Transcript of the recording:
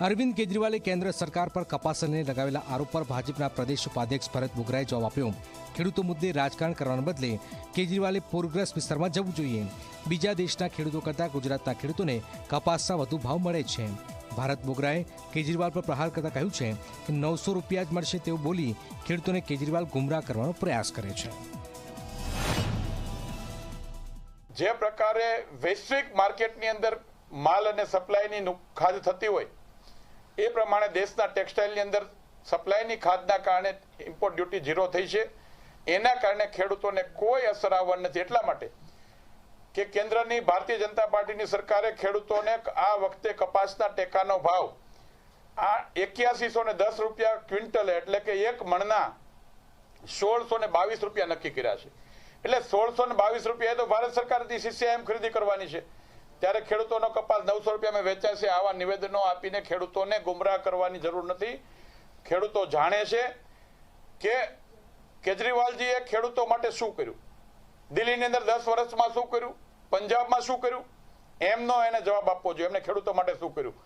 અરવિંદ કેજરીવાલે કેન્દ્ર સરકાર પર કપાસને લગાવેલા આરોપ પર ભાજપના પ્રદેશ ઉપાધ્યક્ષ ભરત બોગરાએ જવાબ આપ્યો. ખેડૂતો મુદ્દે રાજકારણ કરવાને બદલે કેજરીવાલે પૂરગ્રસ્ત વિસ્તારમાં જવું જોઈએ. બીજા દેશના ખેડૂતો કરતાં ગુજરાતના ખેડૂતોને કપાસના વધુ ભાવ મળે છે. ભારત બોગરાએ કેજરીવાલ પર પ્રહાર કરતા કહ્યું છે કે નવસો રૂપિયા જ મળશે તેવું બોલી ખેડૂતોને કેજરીવાલ ગુમરાહ કરવાનો પ્રયાસ કરે છે. જે પ્રકારે વૈશ્વિક માર્કેટની અંદર માલ અને સપ્લાયની ખાધ થતી હોય એ પ્રમાણે દેશના ટેક્સટાઇલની અંદર સપ્લાયની ખાદના કારણે ઇમ્પોર્ટ ડ્યુટી ઝીરો થઈ છે. એના કારણે ખેડૂતોને કોઈ અસર આવવાની નથી. એટલા માટે કે કેન્દ્રની ભારતીય જનતા પાર્ટીની સરકારે ખેડૂતોને આ વખતે કપાસના ટેકાનો ભાવ આ એક્યાસીસો ને દસ રૂપિયા ક્વિન્ટલ એટલે કે એક મણના સોળસો ને બાવીસ રૂપિયા નક્કી કર્યા છે. એટલે સોળસો ને બાવીસ રૂપિયા તો ભારત સરકારથી સીસીઆઈએમ ખરીદી કરવાની છે. ત્યારે ખેડૂતોનો કપાસ નવસો રૂપિયામાં વેચાશે આવા નિવેદનો આપીને ખેડૂતોને ગુમરાહ કરવાની જરૂર નથી. ખેડૂતો જાણે છે કે કેજરીવાલજીએ ખેડૂતો માટે શું કર્યું? દિલ્હીની અંદર દસ વર્ષમાં શું કર્યું? પંજાબમાં શું કર્યું? એમનો એને જવાબ આપવો જોઈએ. એમને ખેડૂતો માટે શું કર્યું?